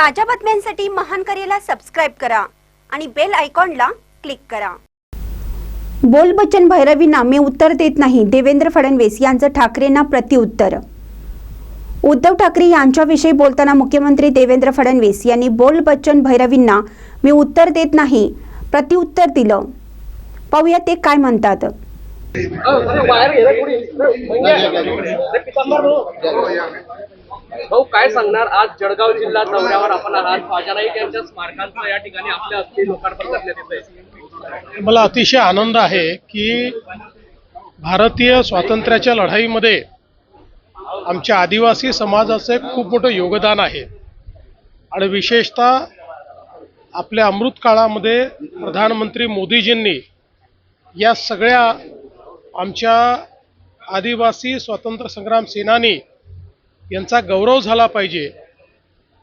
ताज्या बातम्यांसाठी महान करेला सबस्क्राईब करा आणि बेल आयकॉनला क्लिक करा. बोल बच्चन भैरवींना मी उत्तर देत नाही. देवेंद्र फडणवीस यांचं ठाकरेंना प्रतिउत्तर उद्धव ठाकरे यांच्याविषयी बोलताना मुख्यमंत्री देवेंद्र फडणवीस यांनी बोल बच्चन भैरवींना मी उत्तर देत नाही प्रतिउत्तर दिलं. पाहूया ते काय म्हणतात. भाऊ काय सांगणार? आज जळगाव जिल्हा दौऱ्यावर आपण आहात. ख्वाजा नाईक यांच्या स्मारकांचं या ठिकाणी आपल्या हस्ते लोकार्पण करण्यात येत मला अतिशय आनंद आहे की भारतीय स्वातंत्र्याच्या लढाईमध्ये आमच्या आदिवासी समाजाचं एक खूप मोठं योगदान आहे. आणि विशेषतः आपल्या अमृत काळामध्ये प्रधानमंत्री मोदीजींनी या सगळ्या आमच्या आदिवासी स्वातंत्र्य संग्राम सेनानी यांचा गौरव झाला पाहिजे.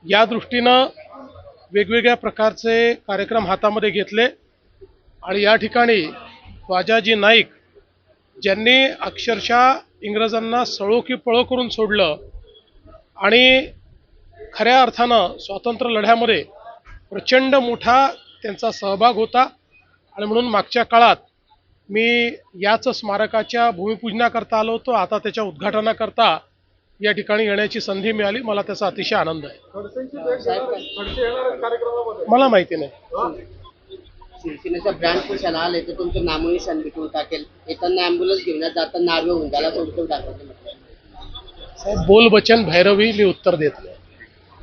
या दृष्टीनं वेगवेगळ्या प्रकारचे कार्यक्रम हातामध्ये घेतले आणि या ठिकाणी ख्वाजाजी नाईक ज्यांनी अक्षरशः इंग्रजांना सळो की पळो करून सोडलं आणि खऱ्या अर्थानं स्वातंत्र्य लढ्यामध्ये प्रचंड मोठा त्यांचा सहभाग होता आणि म्हणून मागच्या काळात मी याच स्मारकाच्या भूमिपूजनाकरता आलो होतो. आता त्याच्या उद्घाटनाकरता या ठिकाणी येण्याची संधी मिळाली. मला त्याचा अतिशय आनंद आहे. मला माहिती नाही. शिवसेनेचा ब्रँड कशाला आले तर तुमचं नामोनिशान भेटून टाकेल. येताना अँब्युलन्स घेऊन जाताना नार्वे उद्धव ठाकरे म्हटलं. साहेब बोल बचन भैरवी मी उत्तर देत नाही.